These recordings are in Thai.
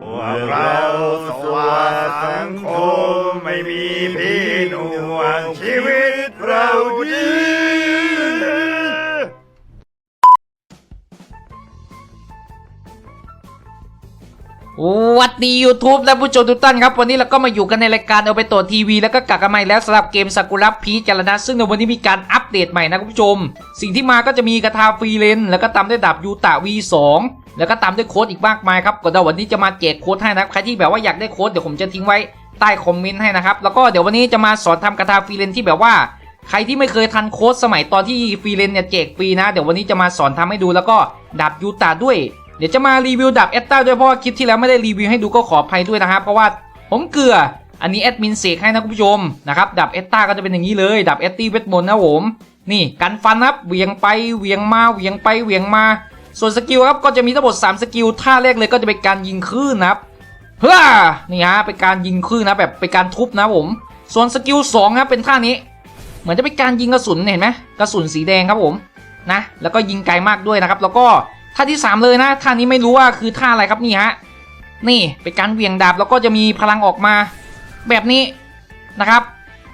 พวกเราสวาสังคมไม่มีพี่หน่วงชีวิตเราดี วัสดี YouTube และผู้ชมทุกท่านครับ วันนี้เราก็มาอยู่กันในรายการเอาไปตัวทีวี แล้วก็กลับกันใหม่แล้วสำหรับเกมซากุระพีจารณะซึ่งในวันนี้มีการอัปเดตใหม่นะคุณผู้ชม สิ่งที่มาก็จะมีกระทาฟรีเลน แล้วก็ตามด้วยดาบยูตะ V2 แล้วก็ตามด้วยโค้ดอีกมากมายครับก็เดี๋ยววันนี้จะมาแจกโค้ดให้นะใครที่แบบว่าอยากได้โค้ดเดี๋ยวผมจะทิ้งไว้ใต้คอมเมนต์ให้นะครับแล้วก็เดี๋ยววันนี้จะมาสอนทำกระทาฟรีเลนที่แบบว่าใครที่ไม่เคยทันโค้ดสมัยตอนที่ฟรีเลนเนี่ยแจกฟรีนะ เดี๋ยววันนี้จะมาสอนทำให้ดูแล้วก็ดาบยูตะด้วย เดี๋ยวจะมารีวิวดาบเอตตาด้วยเพราะว่าคลิปที่แล้วไม่ได้รีวิวให้ดูก็ขออภัยด้วยนะครับเพราะว่าผมเกลืออันนี้แอดมินเสกให้นะคุณผู้ชมนะครับดาบเอตตาก็จะเป็นอย่างนี้เลยดาบเอตตี้เวทมนต์นะผมนี่กันฟันครับเวียงไปเวียงมาเวียงไปเวียงมา ส่วนสกิลครับก็จะมีทั้งหมด3สกิลท่าแรกเลยก็จะเป็นการยิงคลื่นนะครับเฮ้อนี่ฮะเป็นการยิงคลื่นนะแบบเป็นการทุบนะผม ส่วนสกิล2ครับเป็นท่านี้ เหมือนจะเป็นการยิงกระสุนเห็นไหมกระสุนสีแดงครับผมนะแล้วก็ยิงไกลมากด้วยนะครับ แล้วก็ ท่าที่ 3 เลยนะท่านี้ไม่รู้ว่าคือท่าอะไรครับนี่ฮะนี่เป็นการเหวี่ยงดาบแล้วก็จะมีพลังออกมา แบบนี้นะครับ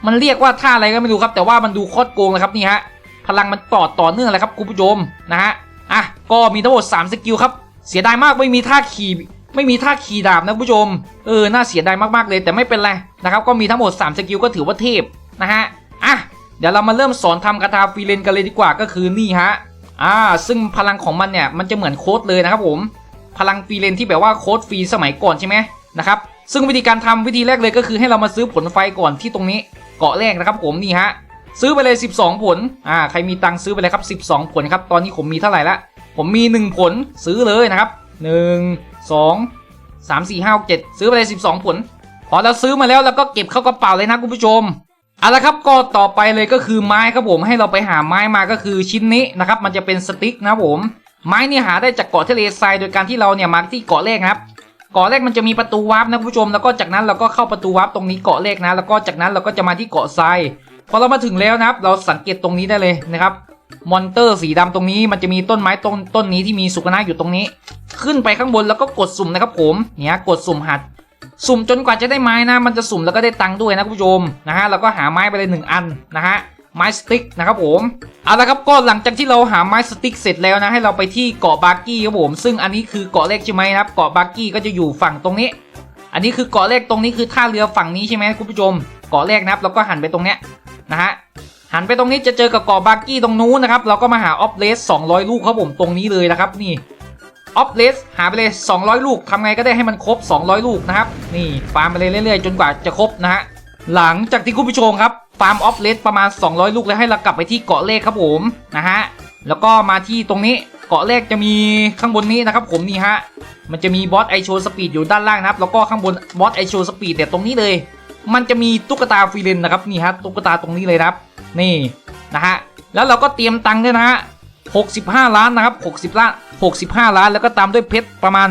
มันเรียกว่าท่าอะไรก็ไม่รู้ครับ แต่ว่ามันดูโคตรโกงเลยครับนี่ฮะพลังมันต่อต่อเนื่องเลยครับคุณผู้ชมนะฮะอะก็มีทั้งหมด3สกิลครับเสียดายมากไม่มีท่าขี่ไม่มีท่าขี่ดาบนะคุณผู้ชมเออน่าเสียดายมากๆเลยแต่ไม่เป็นไรนะครับก็มีทั้งหมด3สกิลก็ถือว่าเทพนะฮะอะเดี๋ยวเรามาเริ่มสอนทำคาถาฟรีเลนกันเลยดีกว่าก็คือนี่ฮะ อ่าซึ่งพลังของมันเนี่ยมันจะเหมือนโค้ดเลยนะครับผมพลังฟรีเลนที่แบบว่าโค้ดฟรีสมัยก่อนใช่ไหมนะครับซึ่งวิธีการทำวิธีแรกเลยก็คือให้เรามาซื้อผลไฟก่อนที่ตรงนี้เกาะแรกนะครับผมนี่ฮะซื้อไปเลย 12 ผลอ่าใครมีตังซื้อไปเลยครับ 12 ผลครับตอนนี้ผมมีเท่าไหร่ละผมมี 1 ผลซื้อเลยนะครับ 1 2 3 4 5 6 7 ซื้อไปเลย 12 ผล พอเราซื้อมาแล้วเราก็เก็บเข้ากระเป๋าเลยนะคุณผู้ชม เอาละครับก็ต่อไปเลยก็คือไม้ครับผมให้เราไปหาไม้มาก็คือชิ้นนี้นะครับ มันจะเป็นสติ๊กนะครับผม ไม้นี่หาได้จากเกาะทะเลทรายโดยการที่เราเนี่ยมาที่เกาะแรกนะครับเกาะแรกมันจะมีประตูวาร์ปนะผู้ชมแล้วก็จากนั้นเราก็เข้าประตูวาร์ปตรงนี้เกาะแรกนะ แล้วก็จากนั้นเราก็จะมาที่เกาะทรายพอเรามาถึงแล้วนะครับ เราสังเกตตรงนี้ได้เลยนะครับมอนเตอร์สีดำตรงนี้มันจะมีต้นไม้ต้นต้นนี้ที่มีสุกนะอยู่ตรงนี้ ขึ้นไปข้างบนแล้วก็กดสุ่มนะครับผมเนี่ยกดสุ่มหัด สุ่มจนกว่าจะได้ไม้นะ มันจะสุ่มแล้วก็ได้ตังค์ด้วยนะคุณผู้ชมนะฮะแล้วก็หาไม้ไปเลยหนึ่งอันนะฮะไม้สติ๊กนะครับผมเอาละครับก็หลังจากที่เราหาไม้สติ๊กเสร็จแล้วนะให้เราไปที่เกาะบาร์กี้ครับผม ซึ่งอันนี้คือเกาะแรกใช่ไหมครับเกาะบาร์กี้ก็จะอยู่ฝั่งตรงนี้ อันนี้คือเกาะแรกตรงนี้คือท่าเรือฝั่งนี้ใช่ไหมคุณผู้ชมเกาะแรกนะครับเราก็หันไปตรงเนี้ยนะฮะหันไปตรงนี้จะเจอกับเกาะบาร์กี้ตรงนู้นนะครับเราก็มาหาออฟเลส200 ลูกครับผมตรงนี้เลยนะครับนี่ ออฟเลสหาไปเลย 200 ลูกทำไงก็ได้ให้มันครบ 200 ลูกนะครับ นี่ฟาร์มไปเลยเรื่อยๆ จนกว่าจะครบนะฮะหลังจากที่คุณผู้ชมครับฟาร์มออฟเลสประมาณ 200 ลูกแล้วให้เรากลับไปที่เกาะเลขครับผมนะฮะแล้วก็มาที่ตรงนี้เกาะเลขจะมีข้างบนนี้นะครับผมนี่ฮะ มันจะมีบอสไอโชสปีดอยู่ด้านล่างนะครับ แล้วก็ข้างบนบอสไอโชสปีดแต่ตรงนี้เลย มันจะมีตุ๊กตาฟรีเลนนะครับนี่ฮะตุ๊กตาตรงนี้เลยนะครับ นี่นะฮะแล้วเราก็เตรียมตังค์ด้วยนะฮะ65ล้านนะครับ60ล้าน 65 ล้าน แล้วก็ตามด้วยเพชรประมาณ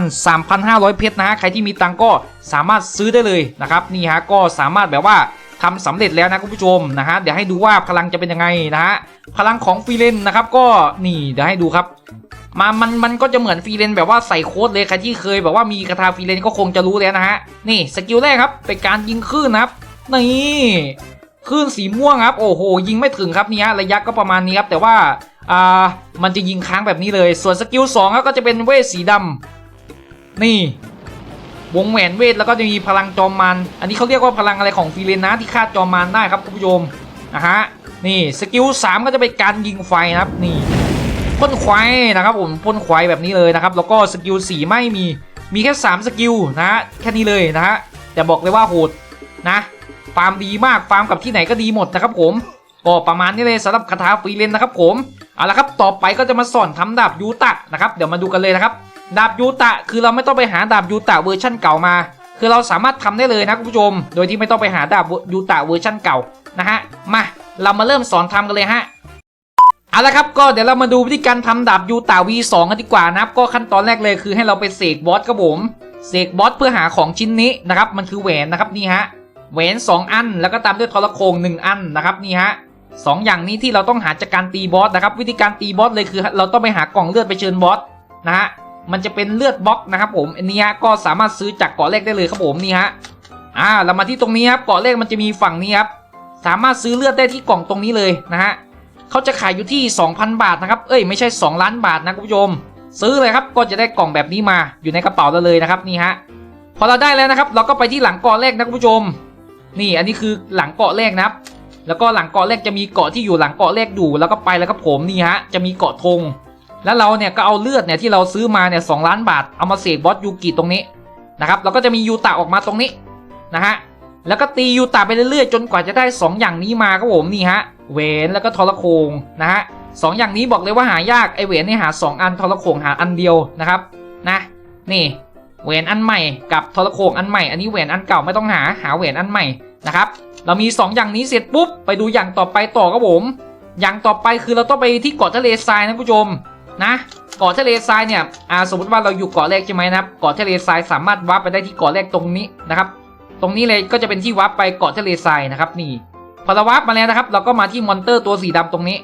3,500 เพชรนะฮะใครที่มีตังก็สามารถซื้อได้เลยนะครับนี่ฮะก็สามารถแบบว่าทำสำเร็จแล้วนะคุณผู้ชมนะฮะเดี๋ยวให้ดูว่าพลังจะเป็นยังไงนะฮะพลังของฟรีเลนนะครับก็นี่เดี๋ยวให้ดูครับมามัน มันก็จะเหมือนฟรีเลนแบบว่าใส่โค้ดเลยใครที่เคยแบบว่ามีกระทาฟรีเลนก็คงจะรู้แล้วนะฮะ นี่สกิลแรกครับ เป็นการยิงคลื่นนะครับ นี่ คลื่นสีม่วงครับโอ้โหยิงไม่ถึงครับเนี่ฮะระยะก็ประมาณนี้ครับแต่ว่าอ่ามันจะยิงค้างแบบนี้เลย ส่วนสกิลสองครับก็จะเป็นเวทสีดำนี่วงแหวนเวทแล้วก็จะมีพลังจอมมัน อันนี้เขาเรียกว่าพลังอะไรของฟรีเลนนะที่ฆ่าจอมมันได้ครับคุณผู้ชมนะฮะนี่สกิลสามก็จะเป็นการยิงไฟนะครับนี่พ่นควายนะครับผมพ่นควายแบบนี้เลยนะครับ แล้วก็สกิลสี่ไม่มีมีแค่สามสกิลนะฮะแค่นี้เลยนะฮะแต่บอกเลยว่าโหดนะ ฟาร์มดีมากฟาร์มกับที่ไหนก็ดีหมดนะครับผมก็ประมาณนี้เลยสำหรับคาถาฟรีเลนนะครับผมเอาละครับต่อไปก็จะมาสอนทำดาบยูตะนะครับเดี๋ยวมาดูกันเลยนะครับดาบยูตะคือเราไม่ต้องไปหาดาบยูตะเวอร์ชั่นเก่ามา คือเราสามารถทำได้เลยนะคุณผู้ชม โดยที่ไม่ต้องไปหาดาบยูตะเวอร์ชั่นเก่านะฮะมาเรามาเริ่มสอนทำกันเลยฮะเอาละครับก็เดี๋ยวเรามาดูวิธีการทำดาบยูตา V2 กันดีกว่านะครับ ก็ขั้นตอนแรกเลยคือให้เราไปเสกบอสครับผมเสกบอสเพื่อหาของชิ้นนี้นะครับมันคือแหวนนะครับนี่ฮะ แหวน2อัน แล้วก็ตามด้วยทรโคง1อันนะครับนี่ฮะสองอย่างนี้ที่เราต้องหาจากการตีบอสนะครับ วิธีการตีบอสเลยคือ เราต้องไปหากล่องเลือดไปเชิญบอสนะฮะมันจะเป็นเลือดบล็อกนะครับผมอันนี้ฮะก็สามารถซื้อจากเกาะแรกได้เลยครับผมนี่ฮะอ่าเรามาที่ตรงนี้ครับเกาะแรกมันจะมีฝั่งนี้ครับสามารถซื้อเลือดได้ที่กล่องตรงนี้เลยนะฮะเขาจะขายอยู่ที่ 2,000 บาทนะครับเอ้ยไม่ใช่ 2 ล้านบาทนะคุณผู้ชม ซื้อเลยครับก็จะได้กล่องแบบนี้มาอยู่ในกระเป๋าเราเลยนะครับนี่ฮะพอเราได้แล้วนะครับ เราก็ไปที่หลังกาะแรกนะคุณผู้ชม นี่อันนี้คือหลังเกาะแรกนะครับ แล้วก็หลังเกาะแรกจะมีเกาะที่อยู่หลังเกาะแรกอยู่แล้วก็ไปแล้วครับผมนี่ฮะจะมีเกาะธงแล้วเราเนี่ยก็เอาเลือดเนี่ยที่เราซื้อมาเนี่ยสล้านบาทเอามาเสกบอสยูกิตรงนี้นะครับแล้วก็จะมียูตะออกมาตรงนี้นะฮะแล้วก็ตียูตะไปเรื่อยๆ จนกว่าจะได้ 2 อย่างนี้มาครับผมนี่ฮะเวนแล้วก็ทรโคงนะฮะสองอย่างนี้บอกเลยว่าหายากไอเวนนี่หา 2 อันทรโคงหาอันเดียวนะครับนะนี่ เหวนอันใหม่กับทรโคงอันใหม่อันนี้เหวนอันเก่าไม่ต้องหาหาเหวนอันใหม่นะครับเรามี 2 อย่างนี้เสร็จปุ๊บไปดูอย่างต่อไปต่อครับผม อย่างต่อไปคือเราต้องไปที่เกาะทะเลทรายนะผู้ชมนะเกาะทะเลทรายเนี่ยอ่าสมมติว่าเราอยู่เกาะแรกใช่ไหมนะครับเกาะทะเลทรายสามารถวาร์ปไปได้ที่เกาะแรกตรงนี้นะครับ ตรงนี้เลยก็จะเป็นที่วาร์ปไปเกาะทะเลทรายนะครับนี่พอเราวาร์ปมาแล้วนะครับ เราก็มาที่มอนเตอร์ตัวสีดำตรงนี้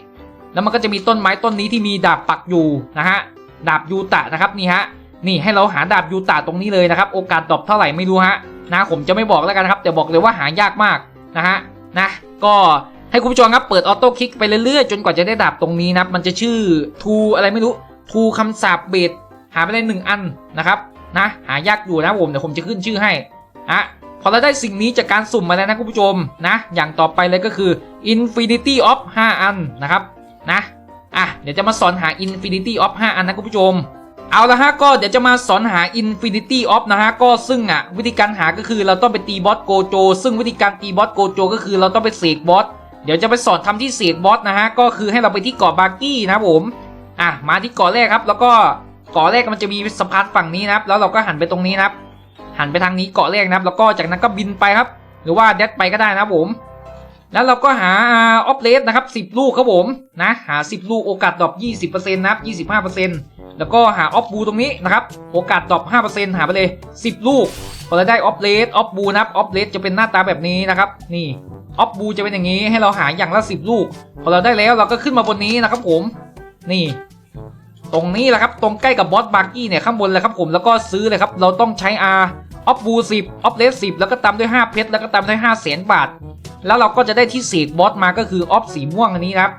แล้วมันก็จะมีต้นไม้ต้นนี้ที่มีดาบปักอยู่นะฮะดาบยูตะนะครับนี่ฮะ นี่ให้เราหาดาบยูตะตรงนี้เลยนะครับ โอกาสดรอปเท่าไหร่ไม่รู้ฮะนะผมจะไม่บอกแล้วกันครับ แต่บอกเลยว่าหายากมากนะฮะนะก็ให้คุณผู้ชมครับเปิดออโต้คลิกไปเรื่อยๆ จนกว่าจะได้ดาบตรงนี้นะครับมันจะชื่อทูอะไรไม่รู้ทูคำสาบเบดหาไปได้หนึ่งอันนะครับนะหายากอยู่นะผมเดี๋ยวผมจะขึ้นชื่อให้อะพอเราได้สิ่งนี้จากการสุ่มมาแล้วนะคุณผู้ชมนะอย่างต่อไปเลยก็คือ Infinity of 5 อันนะครับนะอะเดี๋ยวจะมาสอนหา Infinity of 5 อันนะคุณผู้ชม เอาละฮะก็เดี๋ยวจะมาสอนหา Infinity of นะฮะก็ซึ่งอะวิธีการหาก็คือเราต้องไปตีบอสโกโจ ซึ่งวิธีการตีบอสโกโจ ก็คือเราต้องไปเสกบอสเดี๋ยวจะไปสอนทำที่เสกบอสนะฮะก็คือให้เราไปที่เกาะบาร์กี้นะผมอะมาที่เกาะแรกครับ แล้วก็เกาะแรกมันจะมีสะพานฝั่งนี้นะครับ แล้วเราก็หันไปตรงนี้นะครับ หันไปทางนี้เกาะแรกนะครับ แล้วก็จากนั้นก็บินไปครับ หรือว่าเด็ดไปก็ได้นะผม แล้วเราก็หาออฟเลสนะครับ10 ลูกครับผมนะหา 10 ลูกโอกาสดรอป20%นะครับ25%แล้วก็หาออฟบูตรงนี้นะครับโอกาสดรอป5%หาไปเลย 10 ลูกพอเราได้ออฟเลสออฟบูนะครับออฟเลสจะเป็นหน้าตาแบบนี้นะครับนี่ออฟบูจะเป็นอย่างนี้ให้เราหาอย่างละ 10 ลูก พอเราได้แล้วเราก็ขึ้นมาบนนี้นะครับผมนี่ ตรงนี้แหละครับตรงใกล้กับบอสบาร์กี้เนี่ยข้างบนเลยครับผมแล้วก็ซื้อเลยครับเราต้องใช้ R ออฟบู10ออฟเลส10แล้วก็ตามด้วย 5 เพชรแล้วก็ตามด้วย5แสนบาท แล้วเราก็จะได้ที่เสกบอสมาก็คือออฟสีม่วงอันนี้ครับ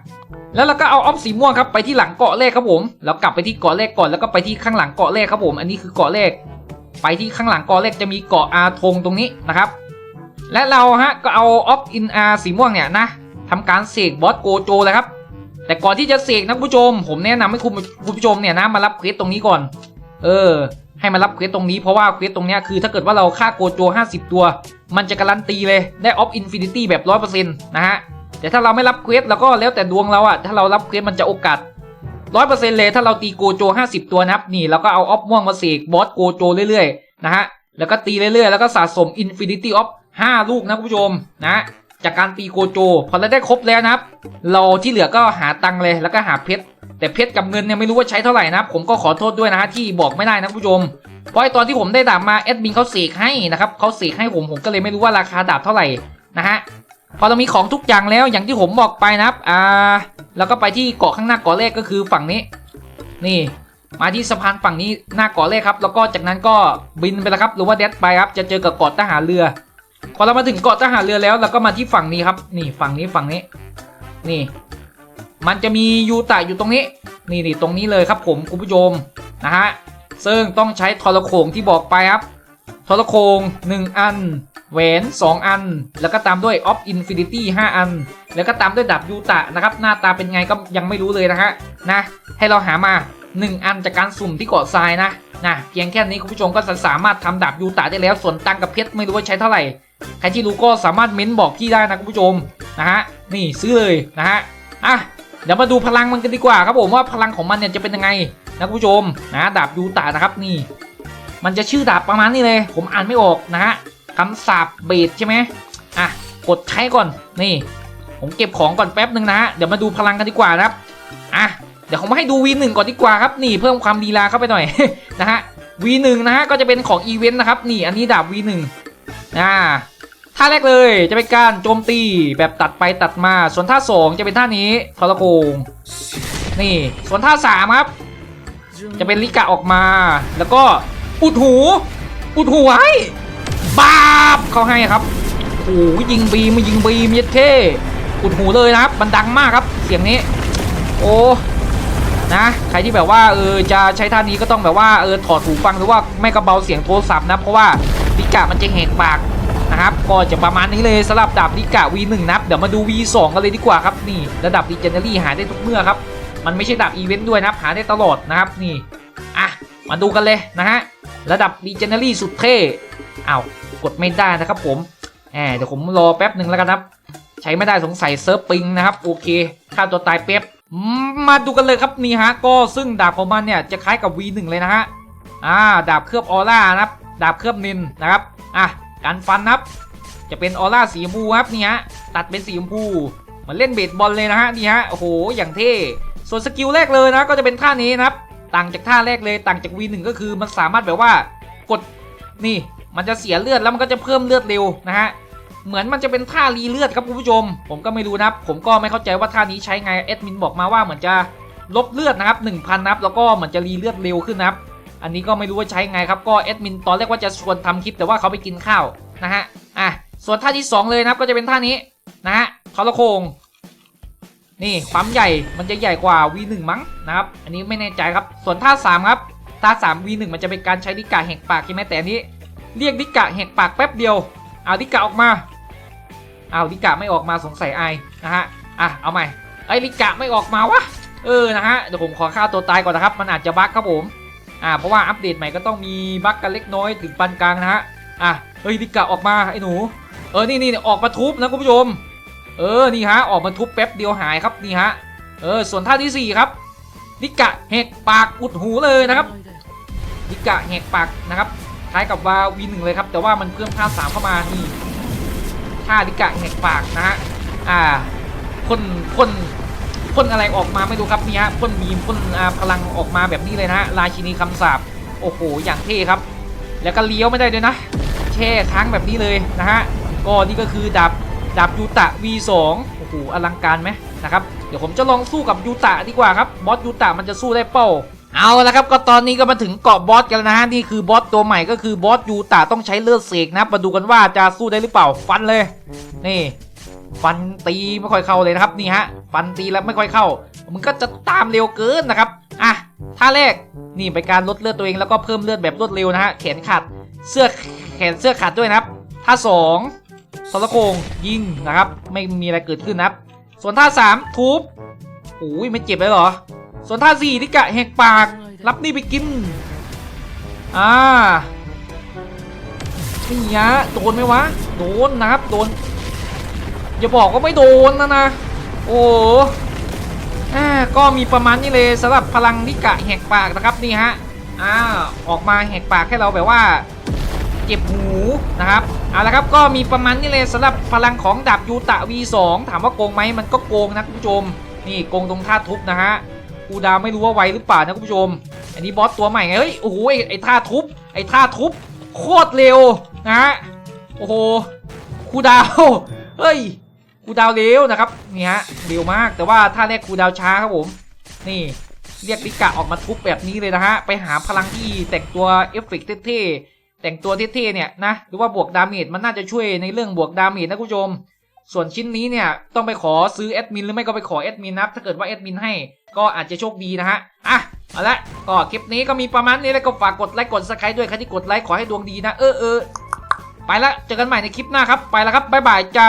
แล้วเราก็เอาออฟสีม่วงครับไปที่หลังเกาะแรกครับผมแล้วกลับไปที่เกาะแรกก่อนแล้วก็ไปที่ข้างหลังเกาะแรกครับผม อันนี้คือเกาะแรก ไปที่ข้างหลังเกาะแรกจะมีเกาะอาธงตรงนี้นะครับ และเราฮะก็เอาออฟอินอาสีม่วงเนี่ยนะทำการเสกบอสโกโจเลยครับแต่ก่อนที่จะเสกนะผู้ชม ผมแนะนำให้คุณคุณผู้ชมเนี่ยนะมารับเควสตรงนี้ก่อน เออ ให้มารับเควสตรงนี้เพราะว่าเควสตรงเนี้ยคือถ้าเกิดว่าเราฆ่าโกโจ 50 ตัว มันจะการันตีเลยได้ออฟอินฟินิตี้แบบ100%นะฮะแต่ถ้าเราไม่รับเควสแล้วก็แล้วแต่ดวงเราอะถ้าเรารับเควสมันจะโอกาส100%เลยถ้าเราตีโกโจ 50 ตัวนับนี่เราก็เอาออฟม่วงมาเสกบอสโกโจเรื่อยๆนะฮะแล้วก็ตีเรื่อยๆแล้วก็สะสม Infinity of 5ลูกนะคุณผู้ชมนะจากการตีโกโจ พอเราได้ครบแล้วนะครับ เราที่เหลือก็หาตังค์เลยแล้วก็หาเพชร แต่เพชรกับเงินเนี่ยไม่รู้ว่าใช้เท่าไหร่นะครับผมก็ขอโทษด้วยนะฮะที่บอกไม่ได้นะผู้ชมเพราะตอนที่ผมได้ดาบมาแอดมินเขาเสกให้นะครับเขาเสกให้ผมผมก็เลยไม่รู้ว่าราคาดาบเท่าไหร่นะฮะพอเรามีของทุกอย่างแล้วอย่างที่ผมบอกไปนะครับอ่าแล้วก็ไปที่เกาะข้างหน้าเกาะแรกก็คือฝั่งนี้ นี่ มาที่สะพานฝั่งนี้หน้าเกาะแรกครับ แล้วก็จากนั้นก็บินไปแล้วครับหรือว่าเดดไปครับจะเจอกับเกาะทหารเรือ พอเรามาถึงเกาะทหารเรือแล้วเราก็มาที่ฝั่งนี้ครับ นี่ฝั่งนี้ฝั่งนี้ นี่ มันจะมียูตะอยู่ตรงนี้ นี่นี่ตรงนี้เลยครับผมคุณผู้ชมนะฮะซึ่งต้องใช้ทรโขงที่บอกไปครับทรโขง1 อันแหวน2 อัน แล้วก็ตามด้วยออฟอินฟินิตี้5อัน แล้วก็ตามด้วยดาบยูตะนะครับหน้าตาเป็นไงก็ยังไม่รู้เลยนะฮะนะให้เราหามา 1 อันจากการสุ่มที่เกาะทรายนะนะเพียงแค่นี้คุณผู้ชมก็สามารถทำดาบยูตะได้แล้วส่วนตังกับเพชรไม่รู้ว่าใช้เท่าไหร่ใครที่รู้ก็สามารถเม้นบอกพี่ได้นะคุณผู้ชมนะฮะนี่ซื้อเลยนะฮะอะ เดี๋ยวมาดูพลังมันกันดีกว่าครับผมว่าพลังของมันเนี่ยจะเป็นยังไงนะคุณผู้ชมนะดาบยูตะนะครับนี่ มันจะชื่อดาบประมาณนี้เลย ผมอ่านไม่ออกนะฮะคำสาบเบสใช่ไหมอะกดใช้ก่อนนี่ ผมเก็บของก่อนแป๊บหนึ่งนะฮะเดี๋ยวมาดูพลังกันดีกว่านะครับอะเดี๋ยวผมให้ดู V1 ก่อนดีกว่าครับนี่เพิ่มความลีลาเข้าไปหน่อยนะฮะ V1 นะฮะก็จะเป็นของอีเวนต์นะครับนี่อันนี้ดาบ V1 อ่า ท่าแรกเลยจะเป็นการโจมตีแบบตัดไปตัดมา ส่วนท่าสองจะเป็นท่านี้ทรโกงนี่ส่วนท่าสามครับ จะเป็นลิกะออกมา แล้วก็อุดหู อุดหูไว้บาบเขาให้ครับโอ้ยิงบีมยิงบีมย็ดเท่อุดหูเลยนะครับมันดังมากครับ เสียงนี้ โอ้นะใครที่แบบว่าเออจะใช้ท่านี้ก็ต้องแบบว่าเออถอดหูฟังหรือว่าไม่กระเบาเสียงโทรศัพท์นะเพราะว่าลิกะมันจะแหกปาก นะครับก็จะประมาณนี้เลยสำหรับดาบลิกะ V1 นะครับเดี๋ยวมาดู V2 กันเลยดีกว่าครับนี่ระดับ Legendary หาได้ทุกเมื่อครับมันไม่ใช่ดาบอีเวนต์ด้วยนะครับหาได้ตลอดนะครับนี่อะมาดูกันเลยนะฮะระดับ Legendary สุดเท่อ้าวกดไม่ได้นะครับผมแหมเดี๋ยวผมรอแป๊บหนึ่งแล้วกันครับใช้ไม่ได้สงสัยเซิร์ฟปิงนะครับโอเคฆ่าตัวตายเป๊บมมาดูกันเลยครับนี่ฮะก็ซึ่งดาบของมันเนี่ยจะคล้ายกับ V1 เลยนะฮะอ่าดาบเคลือบออร่านะครับดาบเคลือบนินนะครับอะ การฟันนะครับ จะเป็นออร่าสีชมพูครับนี่ฮะตัดเป็นสีชมพูมันเล่นเบสบอลเลยนะฮะนี่ฮะโอ้โหอย่างเท่ส่วนสกิลแรกเลยนะก็จะเป็นท่านี้นะครับต่างจากท่าแรกเลยต่างจาก V1 ก็คือมันสามารถแบบว่ากดนี่มันจะเสียเลือดแล้วมันก็จะเพิ่มเลือดเร็วนะฮะเหมือนมันจะเป็นท่ารีเลือดครับคุณผู้ชม ผมก็ไม่รู้นะครับ ผมก็ไม่เข้าใจว่าท่านี้ใช้ไงแอดมินบอกมาว่าเหมือนจะลบเลือดนะครับ 1,000 นับ แล้วก็เหมือนจะรีเลือดเร็วขึ้นนะครับ อันนี้ก็ไม่รู้ว่าใช้ไงครับก็แอดมินตอนแรกว่าจะชวนทำคลิปแต่ว่าเขาไปกินข้าวนะฮะอะส่วนท่าที่ 2 เลยนะครับก็จะเป็นท่านี้นะฮะทรโคงนี่ความใหญ่มันจะใหญ่กว่า V1 มั้งนะครับอันนี้ไม่แน่ใจครับส่วนท่า 3 ครับท่า 3 V1 มันจะเป็นการใช้ดิกะแหกปากใช่ไหมแต่อันนี้ เรียกดิกะแหกปากแป๊บเดียวเอาดิกะออกมาเอาดิกะไม่ออกมาสงสัยไอายนะฮะอะเอาใหม่ไอ้ดิกะไม่ออกมาวะเออนะฮะเดี๋ยวผมขอฆ่าตัวตายก่อนนะครับ มันอาจจะบั๊กครับผม อ่าเพราะว่าอัปเดตใหม่ก็ต้องมีบั๊กกันเล็กน้อยถึงปานกลางนะฮะอะเฮ้ยดิกะออกมาไอ้หนู เออนี่นี่ออกมาทุบนะคุณผู้ชม เออนี่ฮะออกมาทุบแป๊บเดียวหายครับนี่ฮะเออส่วนท่าที่4ครับดิกะแหกปากอุดหูเลยนะครับดิกะแหกปากนะครับคล้ายกับว่าวีหนึ่งเลยครับ แต่ว่ามันเพิ่มท่าสามเข้ามานี่ท่าดิกะแหกปากนะฮะอ่าพ่นพ่น พ่นอะไรออกมาไม่รู้ครับนี่ฮะพ่นบีมพ่นพลังออกมาแบบนี้เลยนะฮะราชินีคำสาปโอ้โหอย่างเท่ครับ แล้วก็เลี้ยวไม่ได้ด้วยนะแช่ค้างแบบนี้เลยนะฮะก็นี่ก็คือดาบดาบยูตะ V2 โอ้โหอลังการไหมนะครับเดี๋ยวผมจะลองสู้กับยูตะดีกว่าครับบอสยูตะมันจะสู้ได้เป้าเอาละครับก็ตอนนี้ก็มาถึงเกาะบอสกันแล้วนะฮะนี่คือบอสตัวใหม่ก็คือบอสยูตะต้องใช้เลือดเสกนะมาดูกันว่าจะสู้ได้หรือเปล่าฟันเลย นี่ ฟันตีไม่ค่อยเข้าเลยนะครับนี่ฮะฟันตีแล้วไม่ค่อยเข้า มันก็จะตามเร็วเกินนะครับอะท่าแรกนี่เป็นการลดเลือดตัวเองแล้วก็เพิ่มเลือดแบบรวดเร็วนะฮะแขนขาดเสื้อแขนเสื้อขาดด้วยนะครับ ท่าสองทรโคงยิงนะครับ ไม่มีอะไรเกิดขึ้นนะครับ ส่วนท่าสามทุบโอ้ยไม่เจ็บเลยเหรอ ส่วนท่าสี่ที่กะแหกปาก รับนี่ไปกินอ่านี่ยะโดนไหมวะ โดนนะครับ โดน อย่าบอกว่าไม่โดนนะนะ โอ้อ่าก็มีประมาณนี้เลยสำหรับพลังนิกะแหกปากนะครับนี่ฮะอ่าออกมาแหกปากให้เราแบบว่าเจ็บหูนะครับเอาละครับก็มีประมาณนี้เลยสำหรับพลังของดาบยูตะ V2 ถามว่าโกงไหมมันก็โกงนะคุณผู้ชม นี่โกงตรงท่าทุบนะฮะกูดาวไม่รู้ว่าไวหรือเปล่านะคุณผู้ชม อันนี้บอสตัวใหม่ไงเฮ้ยโอ้โหไอ้ไอ้ท่าทุบไอ้ท่าทุบโคตรเร็วนะฮะโอ้โหคูดาวเฮ้ย ครูดาวเร็วนะครับนี่ฮะเร็วมากแต่ว่าท่าแรกครูดาวช้าครับผมนี่เรียกลิกะออกมาทุบแบบนี้เลยนะฮะไปหาพลังที่แต่งตัวเอฟเฟกต์เท่ๆแต่งตัวเท่ๆเนี่ยนะหรือว่าบวกดาเมจมันน่าจะช่วยในเรื่องบวกดาเมจนะคุณผู้ชม ส่วนชิ้นนี้เนี่ยต้องไปขอซื้อแอดมินหรือไม่ก็ไปขอแอดมินนับถ้าเกิดว่าแอดมินให้ก็อาจจะโชคดีนะฮะอะเอาละก็คลิปนี้ก็มีประมาณนี้แล้วก็ฝากกดไลค์กดซับสไครต์ด้วยใครที่กดไลค์ขอให้ดวงดีนะเออเออไปละเจอกันใหม่ในคลิปหน้าครับไปแล้วครับบ๊ายบายจ้า